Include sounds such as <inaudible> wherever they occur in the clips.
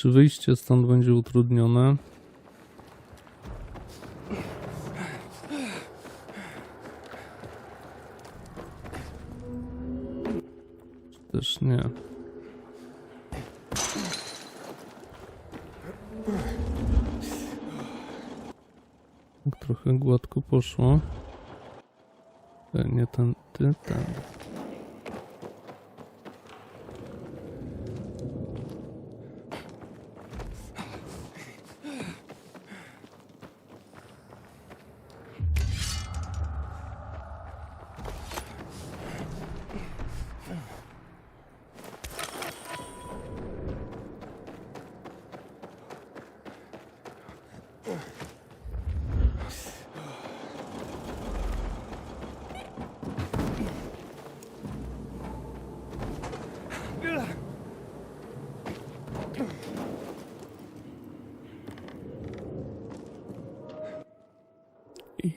Czy wyjście stąd będzie utrudnione? Czy też nie? Tak trochę gładko poszło. E, Nie ten, ty, ten.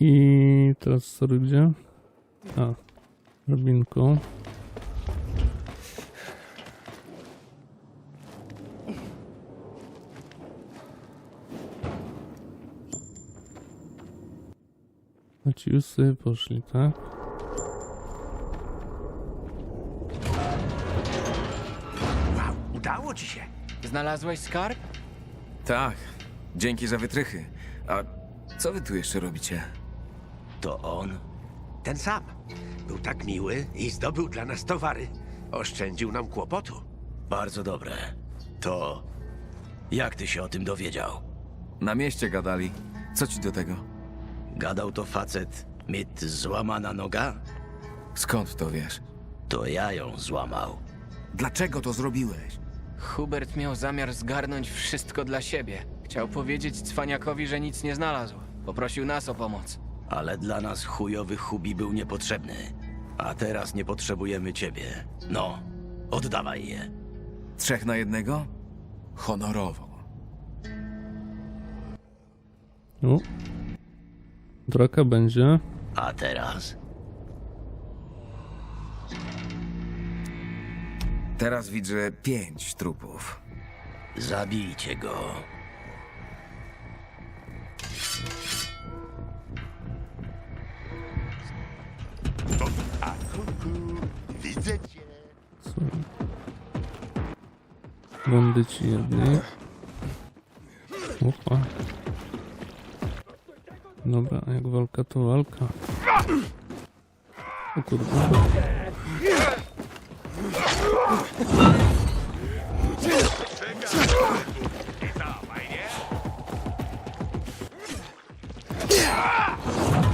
I teraz sorry gdzie? A, drabinką. A ci już sobie poszli, tak? Wow, udało ci się. Znalazłeś skarb? Tak, dzięki za wytrychy. A co wy tu jeszcze robicie? To on. Ten sam. Był tak miły i zdobył dla nas towary. Oszczędził nam kłopotu. Bardzo dobre. To. Jak ty się o tym dowiedział? Na mieście gadali. Co ci do tego? Gadał to facet mit złamana noga? Skąd to wiesz? To ja ją złamał. Dlaczego to zrobiłeś? Hubert miał zamiar zgarnąć wszystko dla siebie. Chciał powiedzieć cwaniakowi, że nic nie znalazł. Poprosił nas o pomoc. Ale dla nas chujowy Hubi był niepotrzebny. A teraz nie potrzebujemy ciebie. No, oddawaj je. Trzech na jednego? Honorowo. No. Draka będzie. A teraz? Teraz widzę pięć trupów. Zabijcie go. Sorry. Bandyci jedni. Ufa. Dobra, a jak walka to walka. O kurde.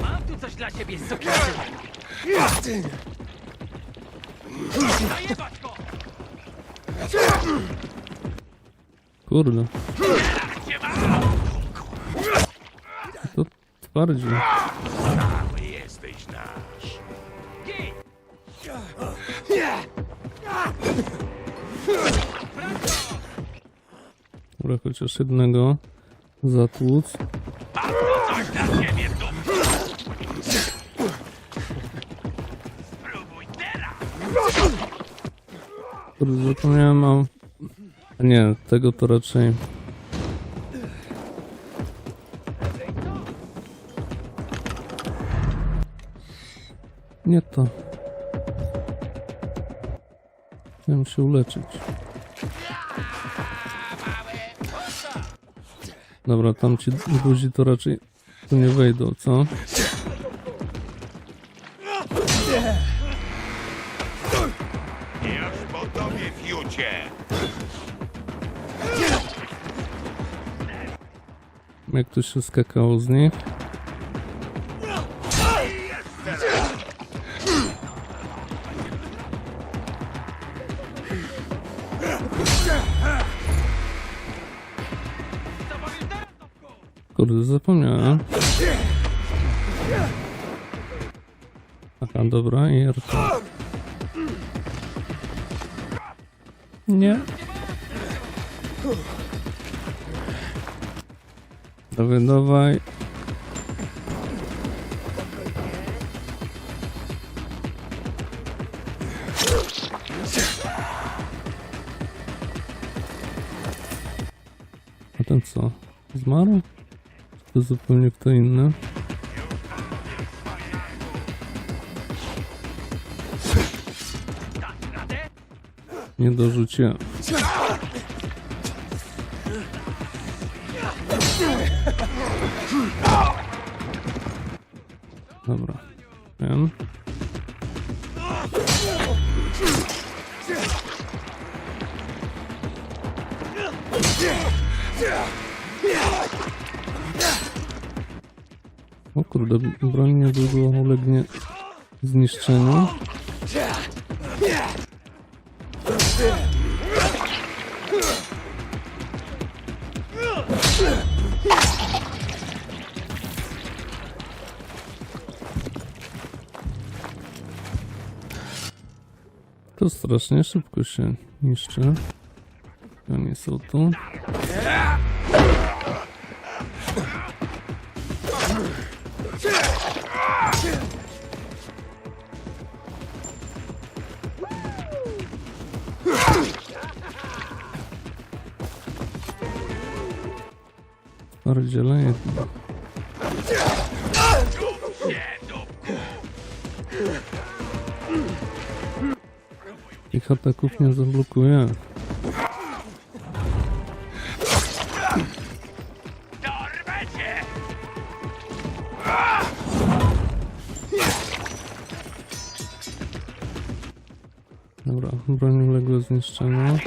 Mam tu coś dla ciebie, sukienko! Kurde. To twardziej. Jesteś nasz. Dobra, chociaż jednego zatłuc. Kurde, zapomniałem mam... A Nie, tego to raczej... Nie to. Chciałem się uleczyć. Dobra, tam ci guzi to raczej tu nie wejdą, co? Jak to się skakało z nich? Kurde, zapomniałem. Aha, dobra, i. Nie. Dawaj, dawaj. Ten co? Zmarł? Czy to zupełnie kto inny? Nie dorzuciłem. Dobra. Ten. O kurde, broń niedługo ulegnie zniszczeniu. Strasznie szybko się niszczy. Oni są tu. Twardziele Ich ataków nie zablokuje. Dobra, broń uległa zniszczeniu.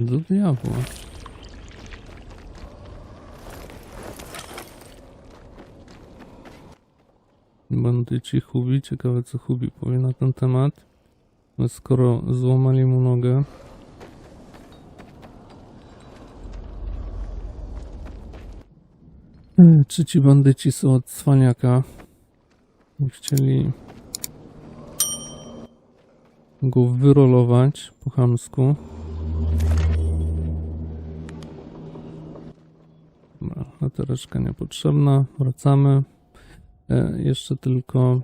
Do diabła. Bandyci Hubi, ciekawe co Hubi powie na ten temat. No Skoro złamali mu nogę. E, Czy ci bandyci są od cwaniaka? Chcieli go wyrolować po chamsku. Dobra, latareczka niepotrzebna. Wracamy. E, jeszcze tylko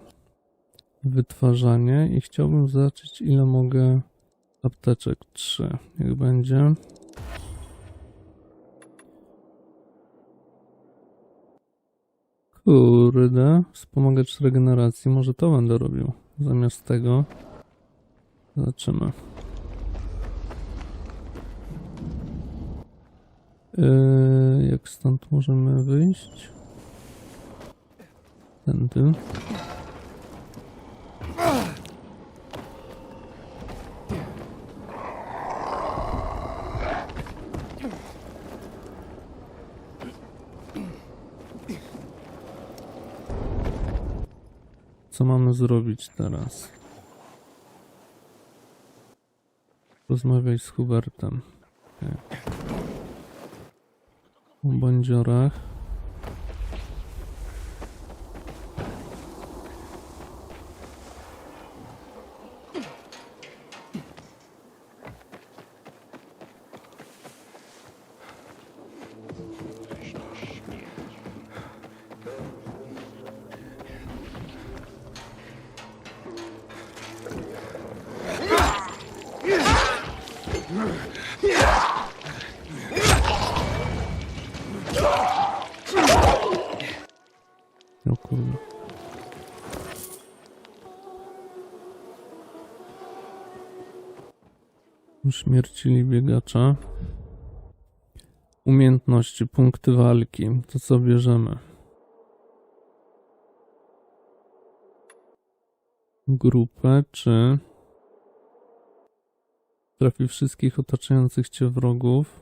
wytwarzanie i chciałbym zobaczyć ile mogę apteczek. 3 niech będzie. Kurde. Wspomagacz regeneracji może to będę robił. Zamiast tego. Zobaczymy Yy, jak stąd możemy wyjść tędy Co mamy zrobić teraz? Rozmawiaj z Hubertem. Okay. O bandziorach. O Uśmiercili biegacza. Umiejętności, punkty walki. To co bierzemy? Grupę czy trafi wszystkich otaczających cię wrogów?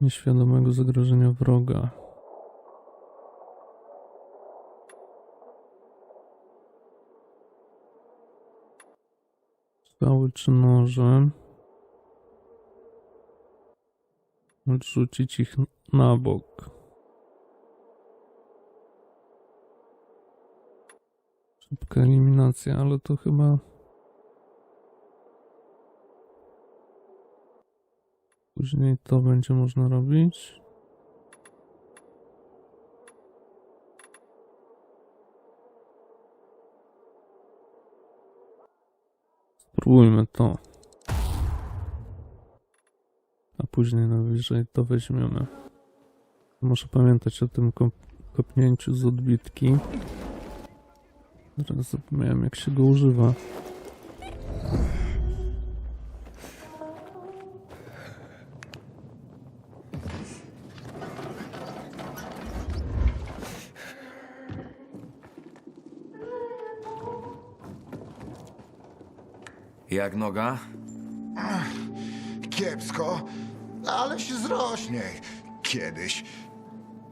Nieświadomego zagrożenia wroga. Strzały czy noże? Odrzucić ich na bok. Szybka eliminacja, ale to chyba... Później to będzie można robić. Spróbujmy to. A później najwyżej to weźmiemy. Muszę pamiętać o tym kop kopnięciu z odbitki. Teraz zapomniałem jak się go używa. Jak noga? Kiepsko, ale się zrośnie. Kiedyś.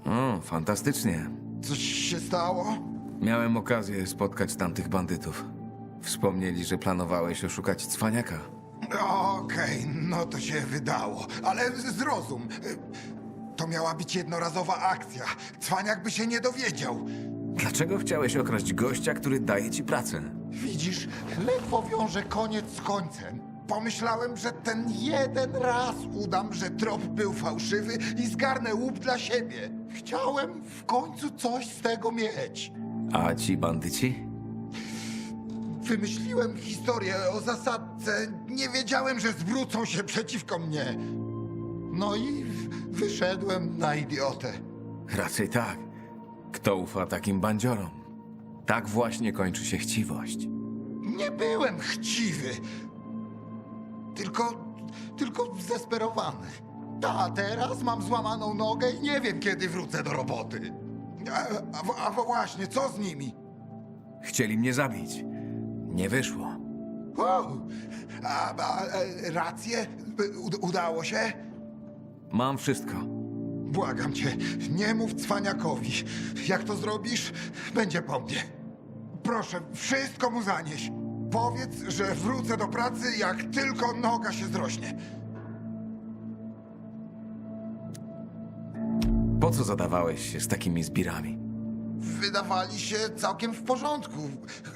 O, fantastycznie. Coś się stało? Miałem okazję spotkać tamtych bandytów. Wspomnieli, że planowałeś oszukać cwaniaka. Okej, no to się wydało, ale zrozum. To miała być jednorazowa akcja. Cwaniak by się nie dowiedział. Dlaczego chciałeś okraść gościa, który daje ci pracę? Widzisz, ledwo wiąże koniec z końcem. Pomyślałem, że ten jeden raz udam, że trop był fałszywy i zgarnę łup dla siebie. Chciałem w końcu coś z tego mieć. A ci bandyci? Wymyśliłem historię o zasadce. Nie wiedziałem, że zwrócą się przeciwko mnie. No i w- wyszedłem na idiotę. Raczej tak. Kto ufa takim bandziorom? Tak właśnie kończy się chciwość. Nie byłem chciwy. Tylko, tylko zdesperowany. A teraz mam złamaną nogę i nie wiem, kiedy wrócę do roboty. A, a, a właśnie, co z nimi? Chcieli mnie zabić. Nie wyszło. Wow. A, a, e, rację? U, udało się? Mam wszystko. Błagam cię, nie mów cwaniakowi. Jak to zrobisz, będzie po mnie. Proszę, wszystko mu zanieś. Powiedz, że wrócę do pracy, jak tylko noga się zrośnie. Po co zadawałeś się z takimi zbirami? Wydawali się całkiem w porządku.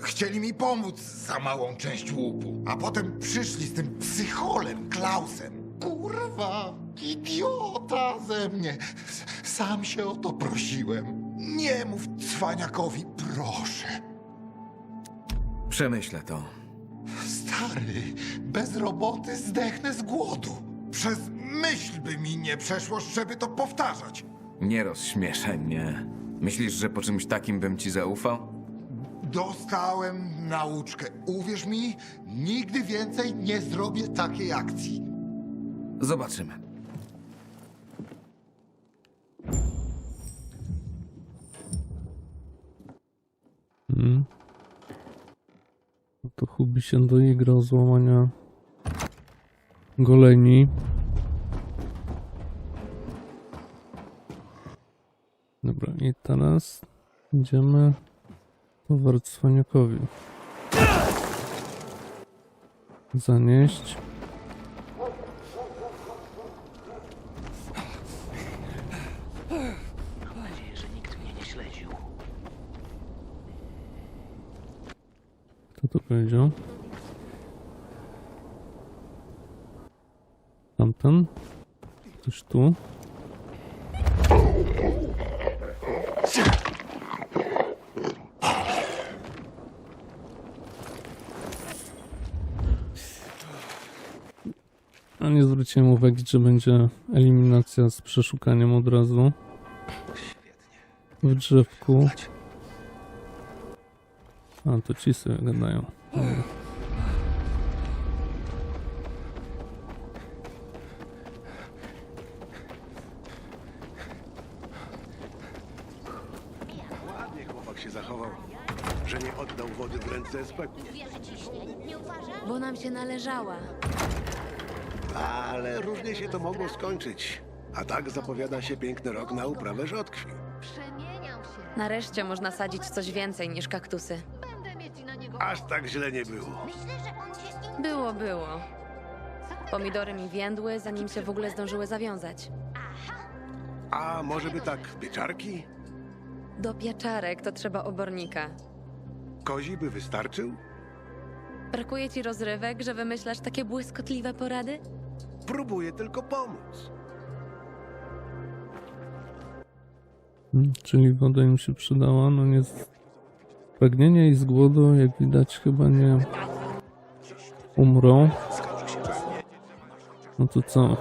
Chcieli mi pomóc za małą część łupu. A potem przyszli z tym psycholem, Klausem. Kurwa, idiota ze mnie. S- Sam się o to prosiłem. Nie mów cwaniakowi, proszę. Przemyślę to. Stary, bez roboty zdechnę z głodu. Przez myśl by mi nie przeszło, żeby to powtarzać. Nie rozśmieszaj mnie. Myślisz, że po czymś takim bym ci zaufał? Dostałem nauczkę. Uwierz mi, nigdy więcej nie zrobię takiej akcji. Zobaczymy. To Hubi się doigrał złamania goleni. Dobra, i teraz idziemy towar cwaniakowi. Zanieść. To powiedział? Tamten? Ktoś tu? A nie zwróciłem uwagi, że będzie eliminacja z przeszukaniem od razu. W drzewku. A, to ci sobie gadają. Ładnie chłopak się zachował, że nie oddał wody w ręce speku. Wieży ciśnie, nie uważasz? Bo nam się należała. Ale różnie się to mogło skończyć. A tak zapowiada się piękny rok na uprawę rzodkwi. Przemieniam się. Nareszcie można sadzić coś więcej niż kaktusy. Aż tak źle nie było. Było, było. Pomidory mi więdły, zanim się w ogóle zdążyły zawiązać. A może by tak pieczarki? Do pieczarek to trzeba obornika. Kozi by wystarczył? Brakuje ci rozrywek, że wymyślasz takie błyskotliwe porady? Próbuję tylko pomóc. Hmm, Czyli woda im się przydała, no nie z pragnienia i z głodu, jak widać, chyba nie umrą. No to co?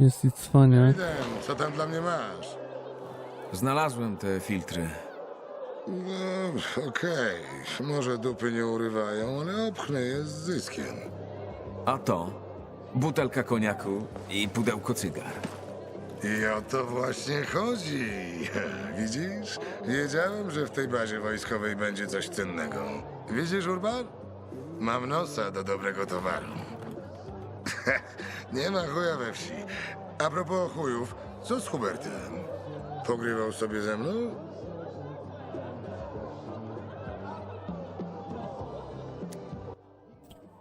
Jest i cwaniak. Co tam dla mnie masz? Znalazłem te filtry. No, okej. Może dupy nie urywają, ale obchnę je z zyskiem. A to butelka koniaku i pudełko cygar. I o to właśnie chodzi. <laughs> Widzisz? Wiedziałem, że w tej bazie wojskowej będzie coś cennego. Widzisz, Urban? Mam nosa do dobrego towaru. <laughs> Nie ma chuja we wsi. A propos chujów, co z Hubertem? Pogrywał sobie ze mną?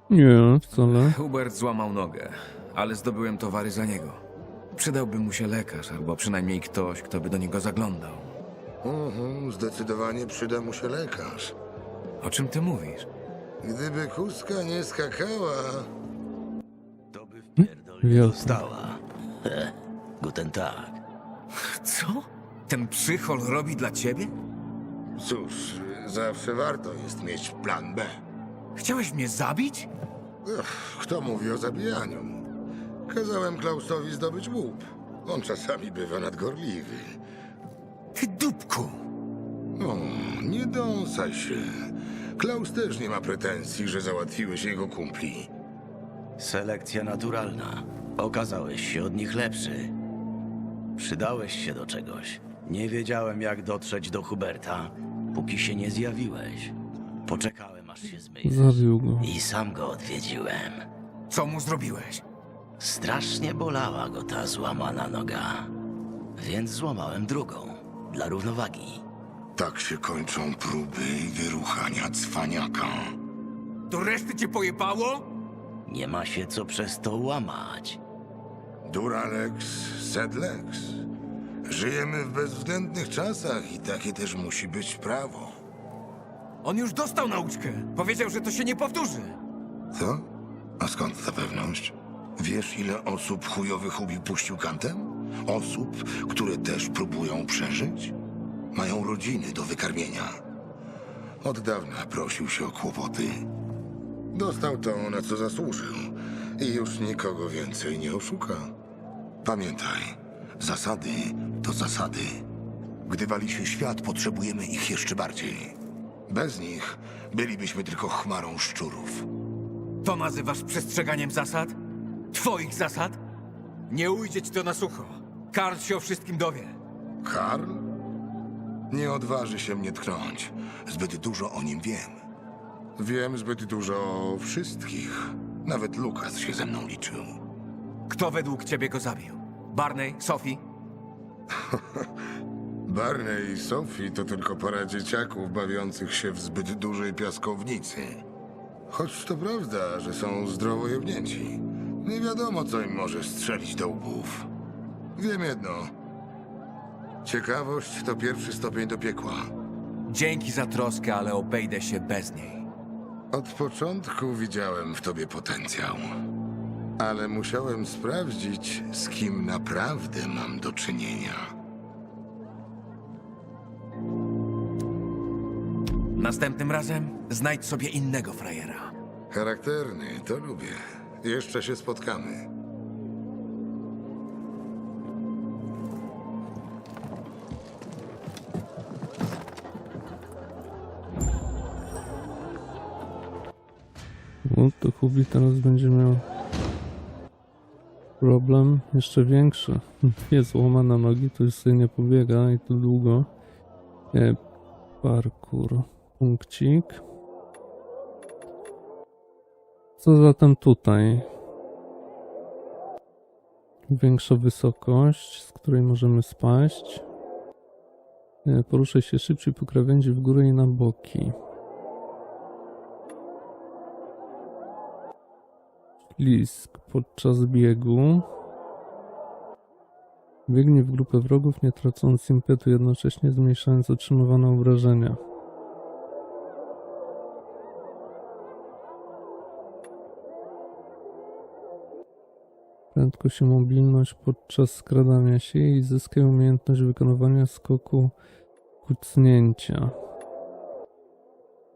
Nie, wcale. Hubert złamał nogę, ale zdobyłem towary za niego. Przydałby mu się lekarz, albo przynajmniej ktoś, kto by do niego zaglądał. Mhm, zdecydowanie przyda mu się lekarz. O czym ty mówisz? Gdyby kuska nie skakała, To by w pierdol nie Wielka. została. He, guten tak. Co? Ten przychol robi dla ciebie? cóż, zawsze warto jest mieć plan B. Chciałeś mnie zabić? Ech, kto mówi o zabijaniu? Kazałem Klausowi zdobyć łup. On czasami bywa nadgorliwy. Ty dupku! O, nie dąsaj się. Klaus też nie ma pretensji, że załatwiłeś jego kumpli. Selekcja naturalna. Okazałeś się od nich lepszy. Przydałeś się do czegoś. Nie wiedziałem, jak dotrzeć do Huberta, póki się nie zjawiłeś. Poczekałem, aż się zmyjesz. Zabił go. I sam go odwiedziłem. Co mu zrobiłeś? Strasznie bolała go ta złamana noga. Więc złamałem drugą, dla równowagi. Tak się kończą próby wyruchania cwaniaka. Do reszty cię pojebało? Nie ma się co przez to łamać. Duralex, sedlex. Żyjemy w bezwzględnych czasach i takie też musi być prawo. On już dostał nauczkę. Powiedział, że to się nie powtórzy. Co? A skąd ta pewność? Wiesz, ile osób chujowych ubił puścił kantem? Osób, które też próbują przeżyć? Mają rodziny do wykarmienia. Od dawna prosił się o kłopoty. Dostał to, na co zasłużył. I już nikogo więcej nie oszuka. Pamiętaj, zasady to zasady. Gdy wali się świat, potrzebujemy ich jeszcze bardziej. Bez nich bylibyśmy tylko chmarą szczurów. To nazywasz przestrzeganiem zasad? Twoich zasad? Nie ujdzie ci to na sucho. Karl się o wszystkim dowie. Karl? Nie odważy się mnie tknąć. Zbyt dużo o nim wiem. Wiem zbyt dużo o wszystkich. Nawet Lukas się ze mną liczył. Kto według ciebie go zabił? Barney? Sophie? <laughs> Barney i Sophie to tylko para dzieciaków bawiących się w zbyt dużej piaskownicy. Choć to prawda, że są zdrowo jebnięci. Nie wiadomo, co im może strzelić do łbów. Wiem jedno. Ciekawość to pierwszy stopień do piekła. Dzięki za troskę, ale obejdę się bez niej. Od początku widziałem w tobie potencjał. Ale musiałem sprawdzić, z kim naprawdę mam do czynienia. Następnym razem znajdź sobie innego frajera. Charakterny, to lubię. Jeszcze się spotkamy. O, to Hubi teraz będzie miał problem jeszcze większy. <laughs> Dwie złamane nogi, to już sobie nie pobiega i to długo. E, parkour, punkcik. Co zatem tutaj? Większa wysokość, z której możemy spaść. Poruszaj się szybciej po krawędzi w górę i na boki. Lisk podczas biegu. Biegnie w grupę wrogów, nie tracąc impetu, jednocześnie zmniejszając otrzymywane obrażenia. Prędkość i mobilność podczas skradania się i zyskaj umiejętność wykonywania skoku kucnięcia.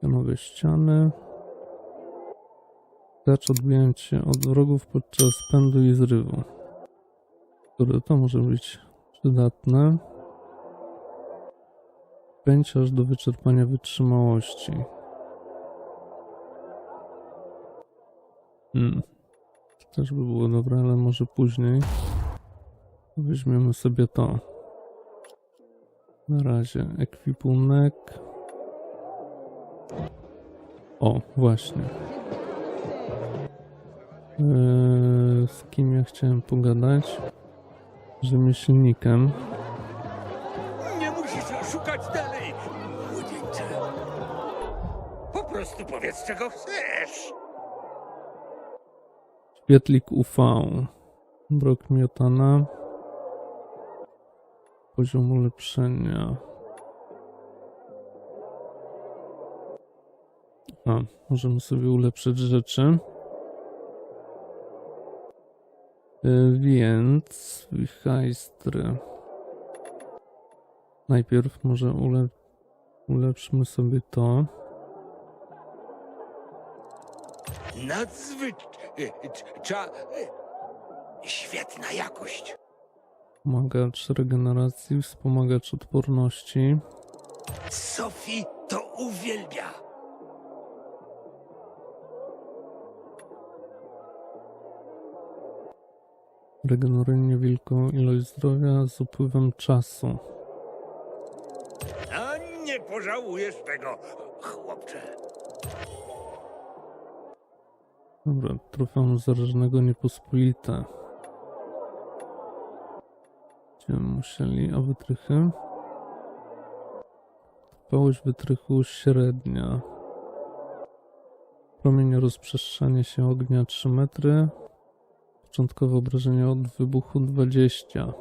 Pionowe ściany. Zacz odbijając się od wrogów podczas pędu i zrywu. Które to może być przydatne. Pędź aż do wyczerpania wytrzymałości. Hmm. Też by było dobre, ale może później. Weźmiemy sobie to. Na razie ekwipunek. O, właśnie. Eee, z kim ja chciałem pogadać? Rzemieślnikiem. Nie musisz szukać dalej. Po prostu powiedz, czego chcesz. Świetlik UV. Brok miotana. Poziom ulepszenia. A, możemy sobie ulepszyć rzeczy. Y, Więc wichajstry. Najpierw może ule ulepszmy sobie to. Nadzwyczajna... Świetna jakość. Pomagacz regeneracji, wspomagacz odporności. Sophie to uwielbia. Regeneruje niewielką ilość zdrowia z upływem czasu. A nie pożałujesz tego, chłopcze. Dobra, trofeum zarażonego niepospolite. Będziemy musieli, a wytrychy? Trwałość wytrychu średnia. Promień rozprzestrzenia się ognia 3 metry. Początkowe obrażenia od wybuchu 20.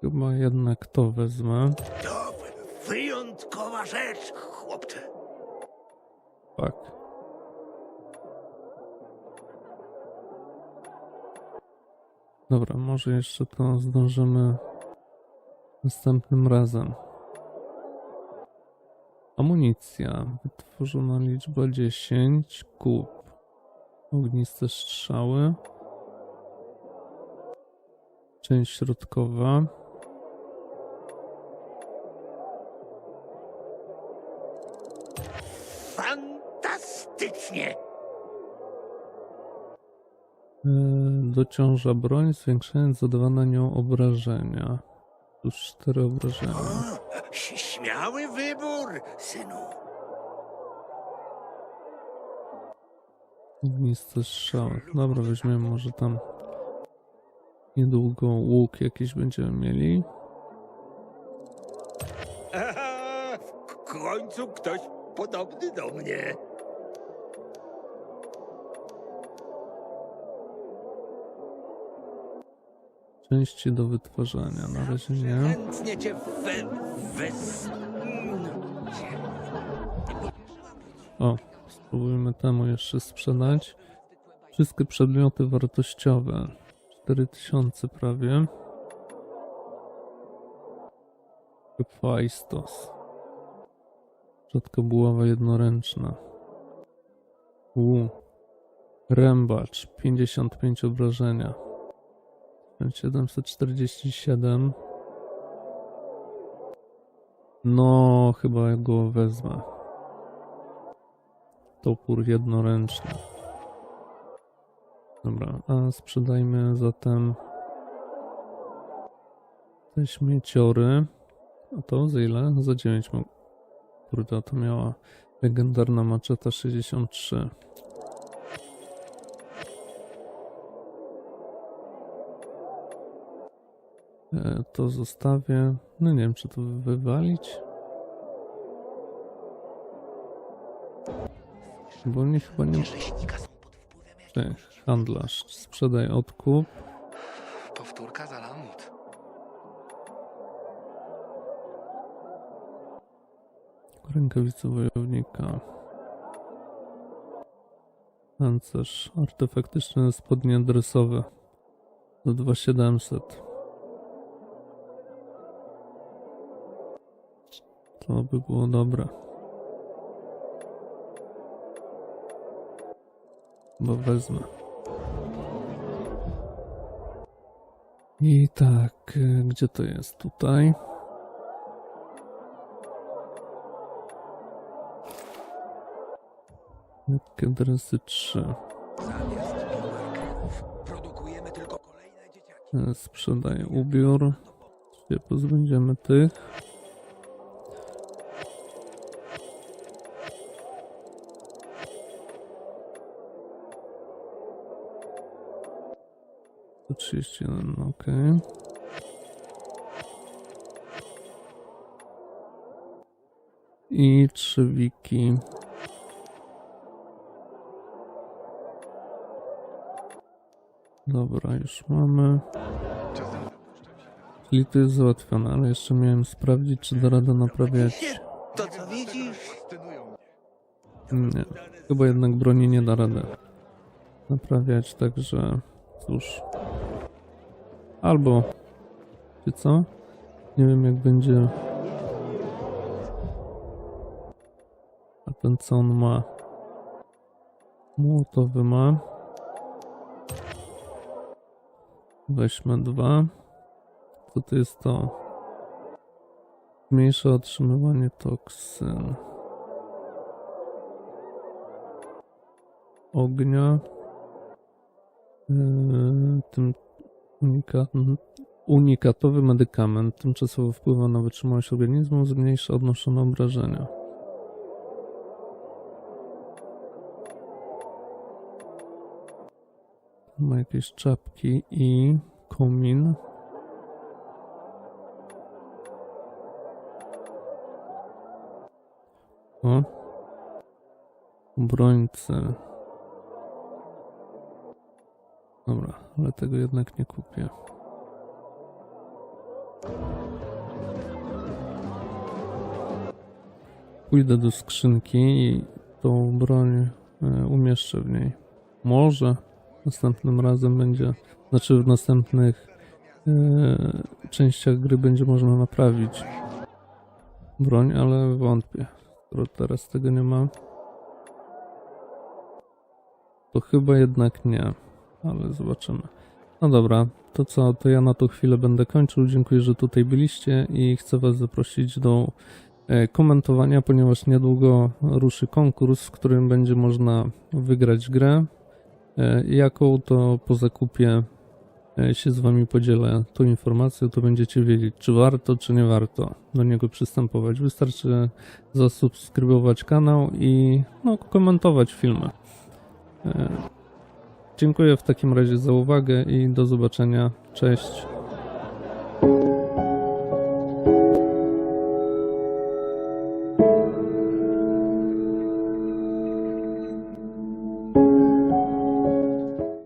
Chyba jednak to wezmę. To wyjątkowa rzecz, Dobra, może jeszcze to zdążymy następnym razem. Amunicja. Wytworzona liczba 10. Kup. Ogniste strzały. Część środkowa. Dociąża broń, zwiększając zadawane nią obrażenia. Plus 4 obrażenia. O, śmiały wybór, synu. Ogniste strzały. Dobra, weźmiemy może tam niedługo łuk jakiś będziemy mieli. Aha, w końcu ktoś podobny do mnie. Części do wytwarzania. Na razie nie. Chętnie cię we. O, spróbujmy temu jeszcze sprzedać. Wszystkie przedmioty wartościowe. 4000 prawie. Hephaistos. Rzadko buława jednoręczna. U. Rębacz. 55 obrażenia. 747. No, chyba go wezmę. Topór jednoręczny. Dobra, a sprzedajmy zatem te śmieciory. A to za ile? Za 9 mo- Kurde, to miała legendarna maczeta 63. To zostawię. No nie wiem, czy to wywalić. Bo oni chyba nie. Ty, handlarz, sprzedaj odkup. Powtórka za Lamut. Rękawice wojownika. Pancerz artefaktyczne spodnie dresowe. Za 2700. To by było dobre. Bo wezmę. I tak, y, gdzie to jest? Tutaj. Lekkie dresy 3. Produkujemy tylko kolejne dzieciaki. E, Sprzedaję ubiór. Sobie pozbędziemy tych. 31, ok. I trzy wiki. Dobra, już mamy. Czyli to jest załatwione, ale jeszcze miałem sprawdzić, czy da radę naprawiać. To co widzisz? Nie, chyba jednak broni nie da rady naprawiać, także cóż. Albo, czy co? Nie wiem jak będzie. A ten co on ma? Młotowy ma. Weźmy dwa. Co to jest to? Zmniejsza otrzymywanie toksyn. Ognia. Yy, tym unika, mhm. unikatowy medykament tymczasowo wpływa na wytrzymałość organizmu, zmniejsza odnoszone obrażenia. Ma jakieś czapki i komin. O. Obrońcy. Dobra, ale tego jednak nie kupię. Pójdę do skrzynki i tą broń e, umieszczę w niej. Może następnym razem będzie, znaczy w następnych e, częściach gry będzie można naprawić broń, ale wątpię. Skoro teraz tego nie ma, to chyba jednak nie, ale zobaczymy. No dobra, to co, to ja na tą chwilę będę kończył. Dziękuję, że tutaj byliście i chcę Was zaprosić do e, komentowania, ponieważ niedługo ruszy konkurs, w którym będzie można wygrać grę. E, Jaką to po zakupie e, się z Wami podzielę tą informacją, to będziecie wiedzieć, czy warto, czy nie warto do niego przystępować. Wystarczy zasubskrybować kanał i no, komentować filmy. Dziękuję w takim razie za uwagę i do zobaczenia. Cześć.